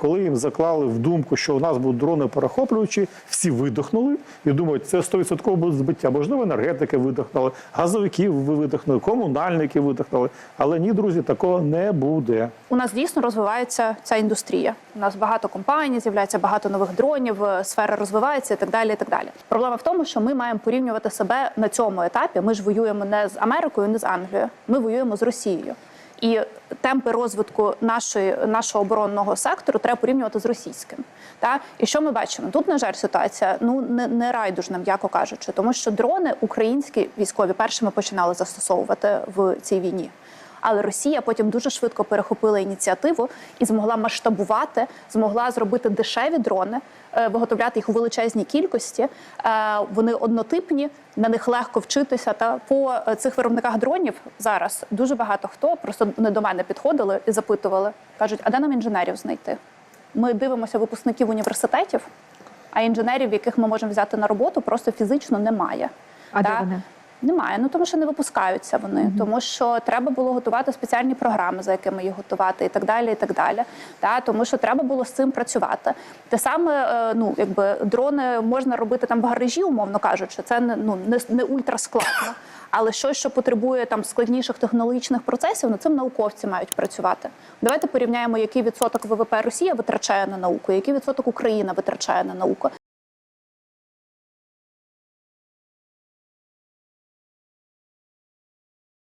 Коли їм заклали в думку, що у нас будуть дрони перехоплювачі, всі видихнули і думають, це 100% буде збиття. Можливо, енергетики видихнули, газовиків видихнули, комунальники видихнули. Але ні, друзі, такого не буде. У нас дійсно розвивається ця індустрія. У нас багато компаній, з'являється багато нових дронів, е, сфера розвивається і так далі. І так далі. Проблема в тому, що ми маємо порівнювати себе на цьому етапі. Ми ж воюємо не з Америкою, не з Англією. Ми воюємо з Росією. І темпи розвитку нашої нашого оборонного сектору треба порівнювати з російським. Та і що ми бачимо? Тут на жаль ситуація ну не, не райдужна, м'яко кажучи, тому що дрони українські військові першими починали застосовувати в цій війні. Але Росія потім дуже швидко перехопила ініціативу і змогла масштабувати, змогла зробити дешеві дрони, е, виготовляти їх у величезній кількості. Е, Вони однотипні, на них легко вчитися. Та по е, цих виробниках дронів зараз дуже багато хто просто не до мене підходили і запитували, кажуть, а де нам інженерів знайти? Ми дивимося випускників університетів, а інженерів, яких ми можемо взяти на роботу, просто фізично немає. А де вони? Немає, ну тому що не випускаються вони, тому що треба було готувати спеціальні програми, за якими їх готувати, і так далі. і так далі. Та, тому що треба було з цим працювати. Те саме, е, ну якби дрони можна робити там в гаражі, умовно кажучи, це не ну не, не ультраскладно. Але щось, що потребує там складніших технологічних процесів, над цим науковці мають працювати. Давайте порівняємо, який відсоток ВВП Росія витрачає на науку, який відсоток Україна витрачає на науку.